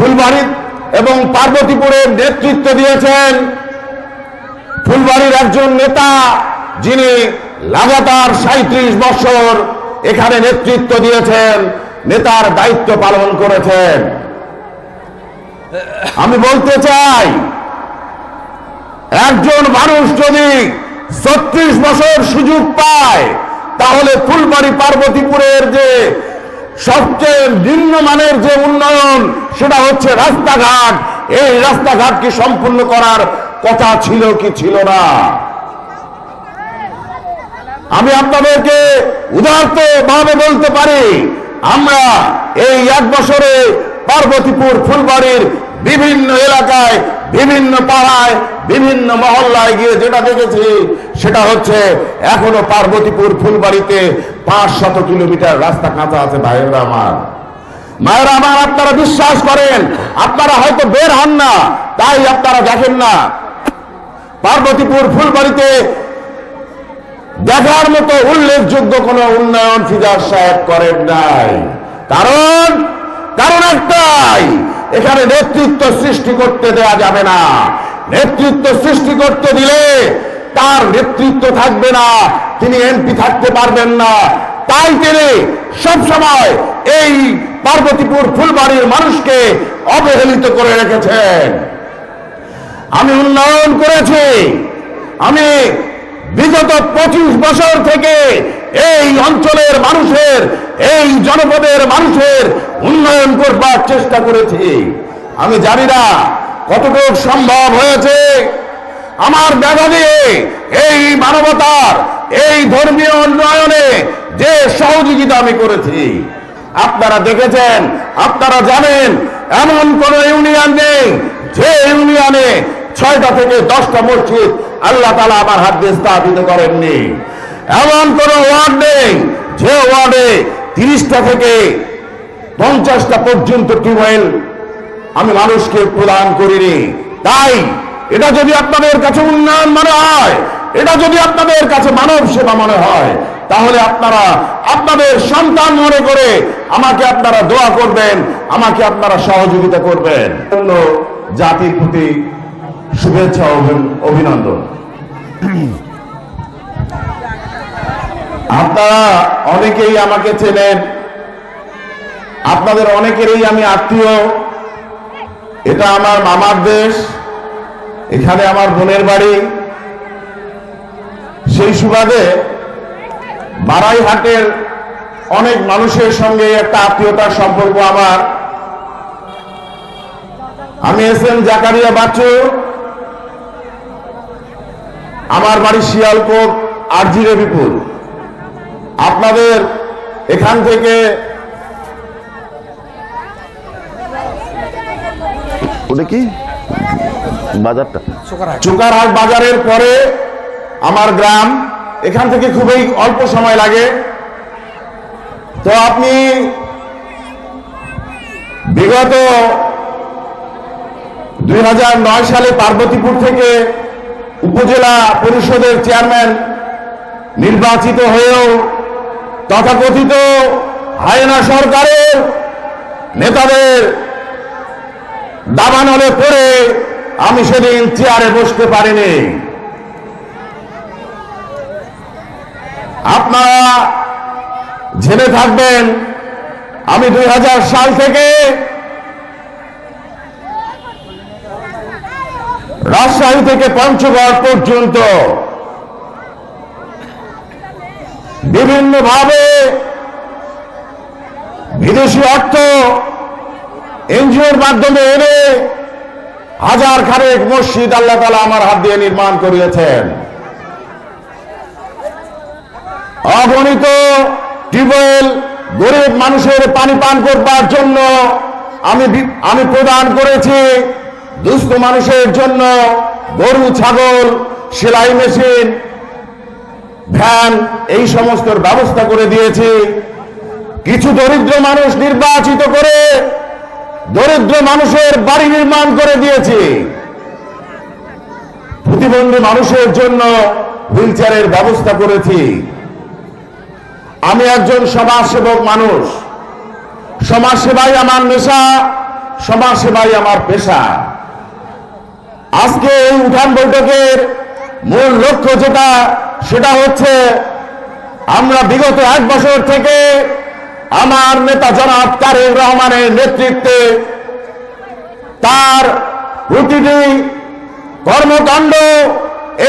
ফুলবাড়ি এবং পার্বতীপুরের নেতৃত্ব দিয়েছেন ফুলবাড়ির একজন নেতা যিনি লাগাতার সাঁত্রিশ বছর এখানে নেতৃত্ব দিয়েছেন, নেতার দায়িত্ব পালন করেছেন। আমি বলতে চাই, একজন মানুষ যদি ছত্রিশ বছর সুযোগ পায়, তাহলে ফুলবাড়ি পার্বতীপুরের যে সবচেয়ে নিম্নমানের যে উন্নয়ন, সেটা হচ্ছে রাস্তাঘাট। এই রাস্তাঘাট কি সম্পূর্ণ করার কথা ছিল কি ছিল না? আমি আপনাদেরকে উদার্ত ভাবে বলতে পারি, আমরা এই এক বছরে পার্বতীপুর, ফুলবাড়ির বিভিন্ন এলাকায়, বিভিন্ন পাড়ায়, বিভিন্ন মহল্লায় গিয়ে যেটা দেখেছি সেটা হচ্ছে এখনও পার্বতীপুর ফুলবাড়িতে পাঁচ শত কিলোমিটার রাস্তা কাঁচা আছে, ভাইয়েরা আমার। মায়েরা আমার, আপনারা বিশ্বাস করেন, আপনারা হয়তো বের হন না, তাই আপনারা দেখেন না। পার্বতীপুর ফুলবাড়িতে দেখার মতো উল্লেখযোগ্য কোন উন্নয়ন ফিজার সাহেব করেন নাই। কারণ কারণ একটাই, এখানে নেতৃত্ব সৃষ্টি করতে দেয়া যাবে না। নেতৃত্ব সৃষ্টি করতে দিলে তার নেতৃত্ব থাকবে না, তিনি এমপি থাকতে পারবেন না। তাই তিনি সবসময় এই পার্বতীপুর ফুলবাড়ির মানুষকে অবহেলিত করে রেখেছেন। আমি উন্নয়ন করেছি। আমি বিগত পঁচিশ বছর থেকে এই অঞ্চলের মানুষের, এই জনপদের মানুষের উন্নয়ন করবার চেষ্টা করেছি। আমি জানি না কতটুকু সম্ভব হয়েছে। আমার দেখা দিয়ে এই মানবতার, এই ধর্মীয় উন্নয়নে যে সহযোগিতা আমি করেছি। আপনারা দেখেছেন, আপনারা জানেন, এমন কোন ইউনিয়ন নেই যে ইউনিয়নে ছয়টা থেকে দশটা মসজিদ আল্লাহ তালা আমার হাত দিয়ে স্থাপিত করেননি। এমন কোন ওয়ার্ড নেই যে ওয়ার্ডে তিরিশটা থেকে পঞ্চাশটা পর্যন্ত টিউবওয়েল আমি মানুষকে প্রদান করিনি। তাই এটা যদি আপনাদের কাছে উন্নয়ন মনে হয়, এটা যদি আপনাদের কাছে মানব সেবা মনে হয়, তাহলে আপনারা আপনাদের সন্তান মনে করে আমাকে আপনারা দোয়া করবেন, আমাকে আপনারা সহযোগিতা করবেন। জন্য জাতির প্রতি শুভেচ্ছা অভি- অভিনন্দন। আপনারা অনেকেই আমাকে চেনেন, আপনাদের অনেকেরই আমি আত্মীয়। এটা আমার মামার দেশ। এখানে আমার বোনের বাড়ি। সেই সুবাদে বারাইহাটের অনেক মানুষের সঙ্গে একটা আত্মীয়তার সম্পর্ক আমার। আমি এস এম জাকারিয়া বাচ্চু। আমার বাড়ি শিয়ালকোট, আরজি রবিপুর। আপনাদের এখান থেকে ওটা কি? বাজারটা। চুকারহাট। বাজারের পরে আমার গ্রাম এখান থেকে খুবই অল্প সময় লাগে। তো আপনি বিগত দুই হাজার নয় সালে পার্বতীপুর থেকে উপজেলা পরিষদের চেয়ারম্যান নির্বাচিত হয়েও তথাকথিত হায়না সরকারের নেতাদের দাবানলে পড়ে আমি সেদিন চেয়ারে বসতে পারিনি। আপনারা জেনে থাকবেন, আমি দুই হাজার সাল থেকে রাজশাহী থেকে পঞ্চগড় পর্যন্ত বিভিন্নভাবে বিদেশি অর্থ এনজিওর মাধ্যমে এনে হাজার খানেক মসজিদ আল্লাহ তালা আমার হাত দিয়ে নির্মাণ করিয়েছেন। অগণিত টিউবওয়েল গরিব মানুষের পানি পান করবার জন্য আমি আমি প্রদান করেছি। দুস্থ মানুষের জন্য গরু, ছাগল, সেলাই মেশিন, ভ্যান, এই সমস্তর ব্যবস্থা করে দিয়েছি। কিছু দরিদ্র মানুষ নির্বাচিত করে দরিদ্র মানুষের বাড়ি নির্মাণ করে দিয়েছি। প্রতিবন্ধী মানুষের জন্য হুইল চেয়ারের ব্যবস্থা করেছি। আমি একজন সমাজসেবক মানুষ। সমাজ সেবাই আমার নেশা, সমাজসেবাই আমার পেশা। আজকে এই উঠান বৈঠকের মূল লক্ষ্য যেটা, সেটা হচ্ছে আমরা বিগত এক বছর থেকে আমার নেতা জনাব তারেক রহমানের নেতৃত্বে তার প্রতিটি কর্মকাণ্ড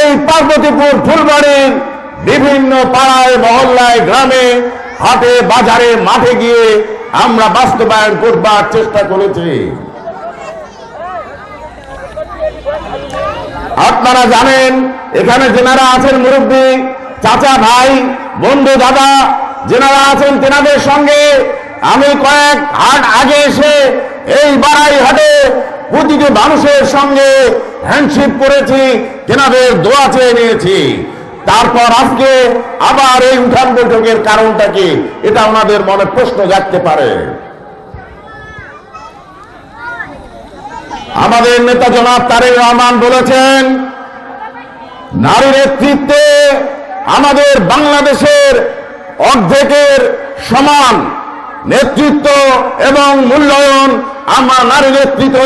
এই পার্বতীপুর ফুলবাড়ির বিভিন্ন পাড়ায়, মহল্লায়, গ্রামে, হাটে, বাজারে, মাঠে গিয়ে আমরা বাস্তবায়ন করবার চেষ্টা করেছি। আপনারা জানেন, এখানে যেনারা আছেন মুরব্বী, চাচা ভাই, বন্ধু দাদা যেনারা আছেন তেনাদের সঙ্গে আমি কয়েক হাট আগে এসে এই বাড়াই হাটে প্রতিটি মানুষের সঙ্গে হ্যান্ডশিপ করেছি, তেনাদের দোয়া চেয়ে নিয়েছি। তারপর আজকে আবার এই উঠান বৈঠকের কারণটা কি, এটা আমাদের মনে প্রশ্ন জাগতে পারে। আমাদের নেতা জনাব তারেক রহমান বলেছেন নারী নেতৃত্বে আমাদের বাংলাদেশের অর্ধেকের সমান নেতৃত্ব এবং মূল্যায়ন আমরা নারী নেতৃত্ব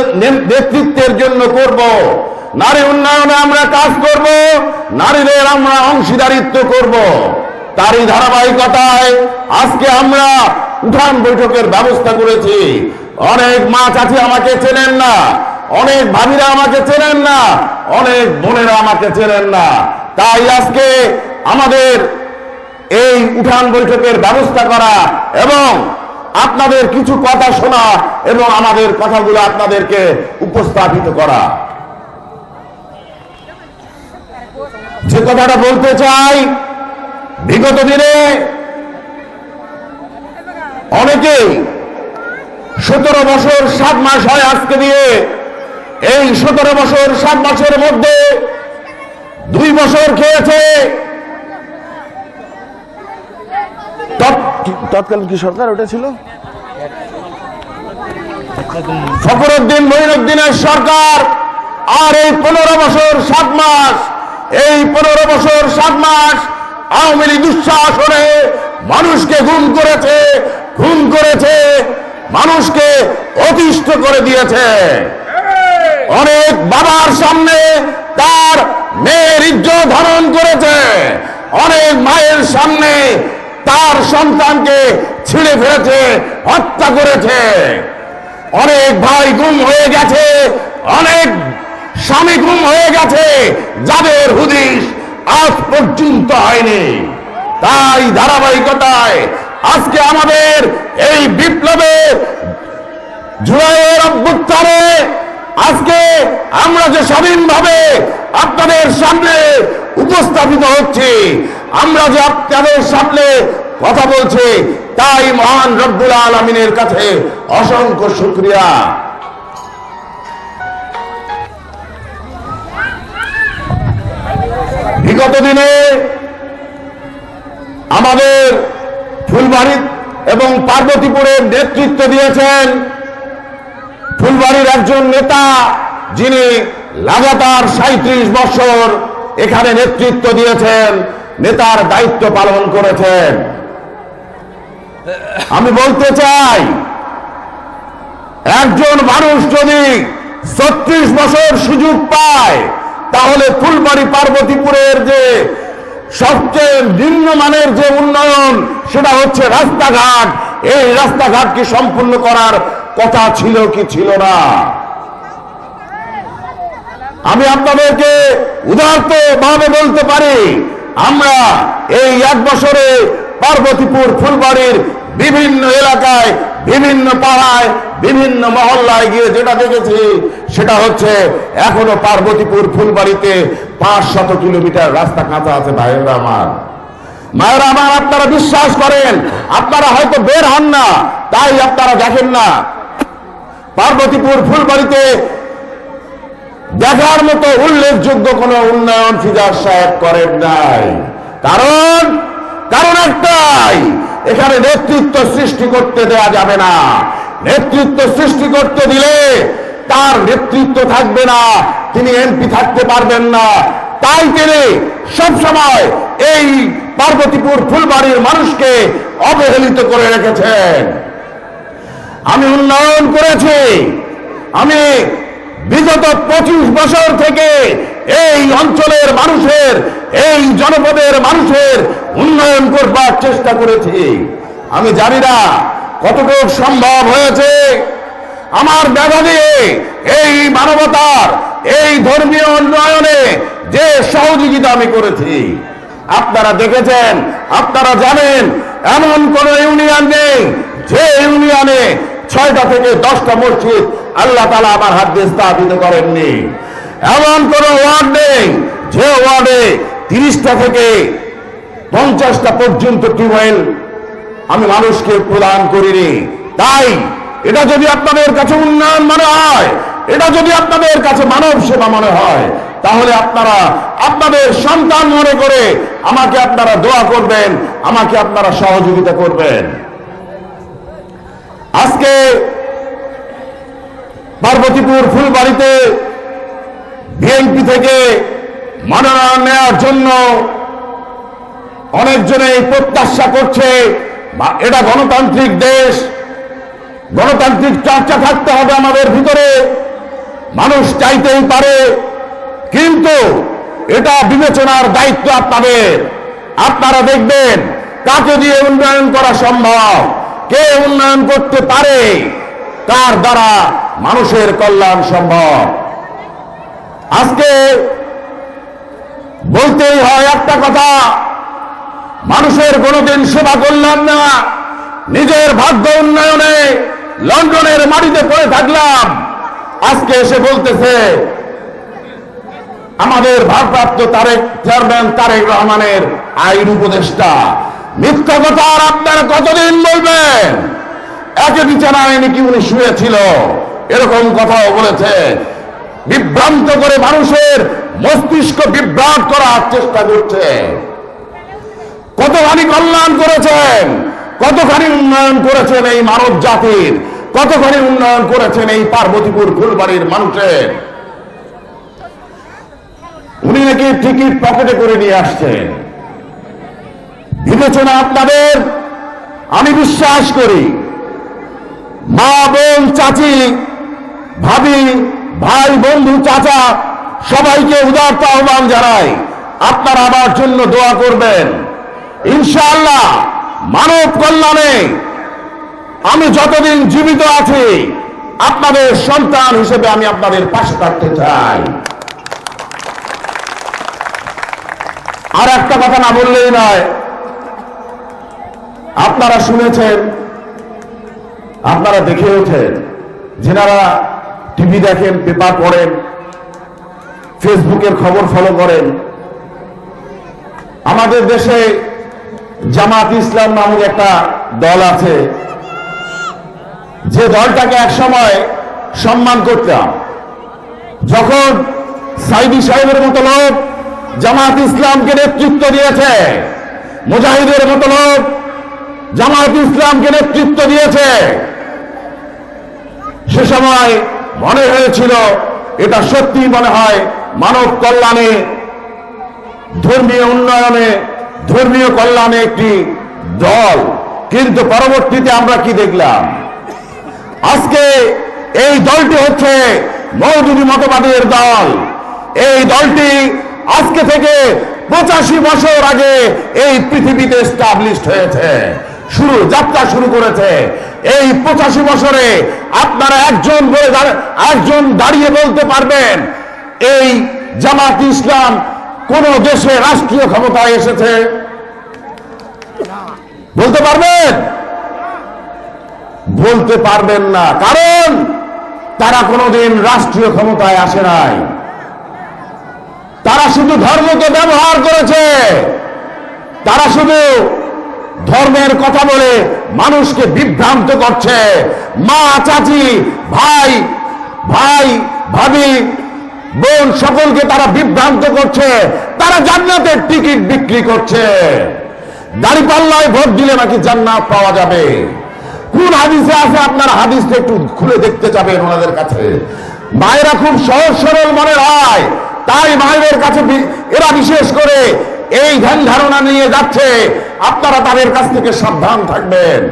নেতৃত্বের জন্য করব। নারী উন্নয়নে আমরা কাজ করব, নারীদের আমরা অংশীদারিত্ব করব। তারই ধারাবাহিকতায় আজকে আমরা উঠান বৈঠকের ব্যবস্থা করেছি। অনেক মা চাচি আমাকে চেনেন না, অনেক ভাবিরা আমাকে চেনেন না, অনেক বোনেরা আমাকে চেনেন না। তাই আজকে আমাদের এই উঠান বৈঠকের ব্যবস্থা করা এবং আপনাদের কিছু কথা শোনা এবং আমাদের কথাগুলো আপনাদেরকে উপস্থাপিত করা। যে কথাটা বলতে চাই, বিগত দিনে অনেকেই সতেরো বছর, সাত মাস হয় আজকে দিয়ে। এই সতেরো বছর, সাত মাসের মধ্যে দুই বছর খেয়েছে। তৎকালীন কি সরকার? ওটা ছিল? ফখরুদ্দিন, মহিনুদ্দিনের সরকার। আর এই পনেরো বছর, সাত মাস, এই পনেরো বছর, সাত মাস আওয়ামী লীগ দুঃশাসনে মানুষকে গুম করেছে খুন করেছে, মানুষকে অতিষ্ঠ করে দিয়েছে। অনেক বাবার সামনে তার মেয়ের ইজ্জত ধারণ করেছে। অনেক মায়ের সামনে তার সন্তানকে ছিঁড়ে ফেলেছে, হত্যা করেছে। অনেক ভাই গুম হয়ে গেছে, অনেক স্বামী গুম হয়ে গেছে, যাদের হুদিস আজ পর্যন্ত হয়নি। তাই ধারাবাহিকতায় আজকে আমাদের এই বিপ্লবে জুলাইয়ের অভ্যুত্থানে আজকে আমরা যে স্বাধীনভাবে আপনাদের সামনে উপস্থাপিত হচ্ছে। আমরা যে আপনাদের সামনে কথা বলছি, তাই মহান রব্বুল আলমিনের কাছে অসংখ্য শুক্রিয়া। বিগত দিনে আমাদের ফুলবাড়ি এবং পার্বতীপুরের নেতৃত্ব দিয়েছেন ফুলবাড়ির একজন নেতা, যিনি লাগাতার সাঁত্রিশ বছর এখানে নেতৃত্ব দিয়েছেন, নেতার দায়িত্ব পালন করেছেন। আমি বলতে চাই, একজন মানুষ যদি ছত্রিশ বছর সুযোগ পায়, তাহলে ফুলবাড়ি পার্বতীপুরের যে সবচেয়ে নিম্নমানের যে উন্নয়ন, সেটা হচ্ছে রাস্তাঘাট। এই রাস্তাঘাটকে সম্পূর্ণ করার কথা ছিল কি ছিল না? আমি আপনাদেরকে উদাহরত ভাবে বলতে পারি, আমরা এই এক বছরে পার্বতীপুর, ফুলবাড়ির বিভিন্ন এলাকায়, বিভিন্ন পাড়ায়, বিভিন্ন মহল্লায় গিয়ে যেটা দেখেছি, সেটা হচ্ছে এখনও পার্বতীপুর, ফুলবাড়িতে পাঁচ শত কিলোমিটার রাস্তা কাঁচা আছে ভাইয়েরা আমার। মায়েরা আমার, আপনারা বিশ্বাস করেন, আপনারা হয়তো বের হন না, তাই আপনারা দেখেন না। পার্বতীপুর, ফুলবাড়িতে দেখার মতো উল্লেখযোগ্য কোন উন্নয়ন ফিজার সাহেব করেন নাই। কারণ কারণ একটাই, এখানে নেতৃত্ব সৃষ্টি করতে দেয়া যাবে না। নেতৃত্ব সৃষ্টি করতে দিলে তার নেতৃত্ব থাকবে না, তিনি এমপি থাকতে পারবেন না। তাই তিনি সবসময় এই পার্বতীপুর ফুলবাড়ির মানুষকে অবহেলিত করে রেখেছেন। আমি উন্নয়ন করেছি। আমি বিগত পঁচিশ বছর থেকে এই অঞ্চলের মানুষের, এই জনপদের মানুষের উন্নয়ন করবার চেষ্টা করেছি। আমি জানি না কতটুকু সম্ভব হয়েছে। আমার ব্যবধি দিয়ে এই মানবতার, এই ধর্মীয় উন্নয়নে যে সহযোগিতা আমি করেছি। আপনারা দেখেছেন, আপনারা জানেন, এমন কোন ইউনিয়ন নেই যে ইউনিয়নে ছয়টা থেকে দশটা মসজিদ আল্লাহ তালা আমার হাত দিয়ে স্থাপিত করেননি। এমন কোন ওয়ার্ড নেই যে ওয়ার্ডে তিরিশটা থেকে পঞ্চাশটা পর্যন্ত টিউবওয়েল আমি মানুষকে প্রদান করিনি। তাই এটা যদি আপনাদের কাছে উন্নয়ন মনে হয়, এটা যদি আপনাদের কাছে মানব সেবা মনে হয়, তাহলে আপনারা আপনাদের সন্তান মনে করে আমাকে আপনারা দোয়া করবেন, আমাকে আপনারা সহযোগিতা করবেন। আজকে পার্বতীপুর ফুলবাড়িতে বিএনপি থেকে মনোনয়ন নেওয়ার জন্য অনেকজনে প্রত্যাশা করছে, বা এটা গণতান্ত্রিক দেশ, গণতান্ত্রিক চর্চা থাকতে হবে আমাদের ভিতরে, মানুষ চাইতেই পারে, কিন্তু এটা বিবেচনার দায়িত্ব আপনাদের। আপনারা দেখবেন কাকে দিয়ে উন্নয়ন করা সম্ভব। কে উন্নয়ন করতে পারে, তার দ্বারা মানুষের কল্যাণ সম্ভব। আজকে বলতেই হয় একটা কথা, মানুষের কোনোদিন সেবা করলাম না, নিজের ভাগ্য উন্নয়নে লন্ডনের মাটিতে পড়ে থাকলাম। আজকে এসে বলতেছে, আমাদের ভারপ্রাপ্ত তারেক, চেয়ারম্যান তারেক রহমানের আইন উপদেষ্টা। মিথ্যা কথা আর আপনারা কতদিন বলবেন? একে বিছানায় নাকি উনি শুয়েছিল। এরকম কথাও বলেছে। বিভ্রান্ত করে মানুষের মস্তিষ্ক বিভ্রাট করার চেষ্টা করছে। কতখানি কল্যাণ করেছেন, কতখানি উন্নয়ন করেছেন এই মানব জাতির, কতখানি উন্নয়ন করেছেন এই পার্বতীপুর ফুলবাড়ির মানুষের। উনি নাকি টিকিট পকেটে করে নিয়ে আসছেন। বিবেচনা আপনাদের, আমি বিশ্বাস করি, মা, বোন, চাচি, ভাবি, ভাই, বন্ধু, চাচা, সবাইকে উদারত আহ্বান জানাই, আপনারা আমার জন্য দোয়া করবেন। ইনশাআল্লাহ, মানব কল্যাণে আমি যতদিন জীবিত আছি, আপনাদের সন্তান হিসেবে আমি আপনাদের পাশে থাকতে চাই। আর একটা কথা না বললেই নয় আপনারা শুনেছেন, আপনারা দেখেওছেন যেনারা টিভি দেখেন, পেপার পড়েন, ফেসবুকের খবর ফলো করেন, আমাদের দেশে জামাত ইসলাম নামক একটা দল আছে, যে দলটাকে একসময় সম্মান করতাম। যখন সাইদি সাহেবের মতো লোক জামাত ইসলামকে নেতৃত্ব দিয়েছে, মুজাহিদের মতো লোক জামাত ইসলামকে নেতৃত্ব দিয়েছে। সে সময় মনে হয়েছিল, এটা সত্যি মনে হয় মানব কল্যাণে, ধর্মীয় উন্নয়নে, ধর্মীয় কল্যাণে একটি দল। কিন্তু পরবর্তীতে আমরা কি দেখলাম? আজকে এই দলটি হচ্ছে মৌদুদি মতবাদের দল। এই দলটি আজকে থেকে পঁচাশি বছর আগে এই পৃথিবীতে স্টাবলিশড হয়েছে। শুরু, যাত্রা শুরু করেছে। এই পঁচাশি বছরে আপনারা একজন বলে একজন দাঁড়িয়ে বলতে পারবেন, এই জামাত ইসলাম কোন দেশে রাষ্ট্রীয় ক্ষমতায় এসেছে? বলতে পারবেন? বলতে পারবেন না, কারণ তারা কোনোদিন রাষ্ট্রীয় ক্ষমতায় আসে নাই। তারা শুধু ধর্মকে ব্যবহার করেছে, তারা শুধু ধর্মের কথা বলে মানুষকে বিভ্রান্ত করছে। মা, চাচি, ভাই ভাই, ভাবি, বোন সকলকে তারা বিভ্রান্ত করছে। তারা জান্নাতের টিকিট বিক্রি করছে। দাড়িপাল্লায় ভোট দিলে নাকি জান্নাত পাওয়া যাবে। কোন হাদিসে আছে? আপনারা হাদিসটা একটু খুলে দেখতে যাবেন ওনাদের কাছে। মায়েরা খুব সহজ সরল মনে হয়। তাই মায়েদের কাছে এরা বিশেষ করে এই ধ্যান ধারণা নিয়ে যাচ্ছে। আপনারা তাদের কাছ থেকে সাবধান থাকবেন।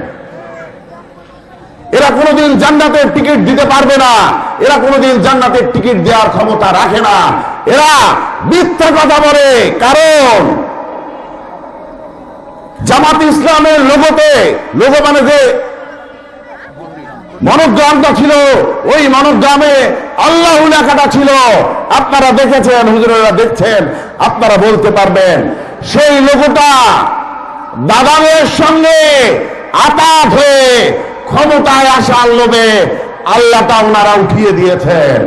এরা কোনোদিন জান্নাতের টিকিট দিতে পারবে না। এরা কোনোদিন জান্নাতের টিকিট দেওয়ার ক্ষমতা রাখে না। এরা মিথ্যা কথা বলে। কারণ জামাত ইসলামের লোগোতে, লোগো মানে যে মনোগ্রামটা ছিল, ওই মনোগ্রামে আল্লাহ লেখাটা ছিল। আপনারা দেখেছেন, হুজুরেরা দেখছেন, আপনারা বলতে পারবেন, সেই লোগোটা দাদামের সঙ্গে আতাত হয়ে ক্ষমতায় আসার লোভে আল্লাহটা ওনারা উঠিয়ে দিয়েছেন।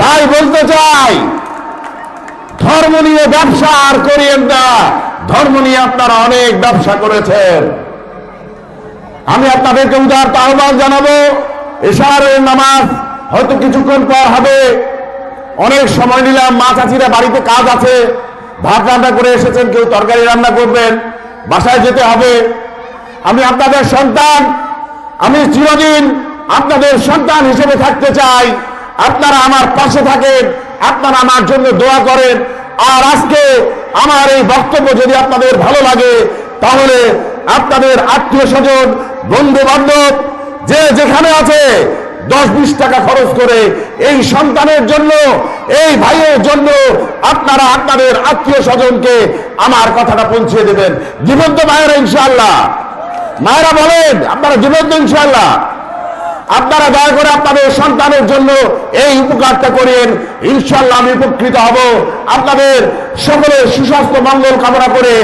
তাই বলতে চাই, ধর্ম নিয়ে ব্যবসা আর করিয়েন না। ধর্ম নিয়ে আপনারা অনেক ব্যবসা করেছেন। আমি আপনাদেরকে উদার আহ্বান জানাব, এশারের নামাজ হয়তো কিছুক্ষণ পর হবে। অনেক সময় নিলাম, মা চাচিরা বাড়িতে কাজ আছে, ভাত রান্না করে এসেছেন, কেউ তরকারি রান্না করবেন, বাসায় যেতে হবে। আমি আপনাদের সন্তান, আমি চিরদিন আপনাদের সন্তান হিসেবে থাকতে চাই। আপনারা আমার পাশে থাকেন, আপনারা আমার জন্য দোয়া করেন। আর আজকে আমার এই বক্তব্য যদি আপনাদের ভালো লাগে, তাহলে আপনাদের আত্মীয় স্বজন বন্ধু বান্ধব, যে যেখানে আছে, দশ বিশ টাকা খরচ করে এই সন্তানের জন্য, এই ভাইয়ের জন্য আপনারা আপনাদের আত্মীয় স্বজনকে আমার কথাটা পৌঁছে দেবেন। জীবন্ত মায়েরা ইনশাল্লাহ মায়েরা বলেন, আপনারা জীবন্ত ইনশাল্লাহ আপনারা দয়া করে আপনাদের সন্তানের জন্য এই উপকারটা করেন। ইনশাল্লাহ আমি উপকৃত হব। আপনাদের সকলের সুস্বাস্থ্য, মঙ্গল কামনা করে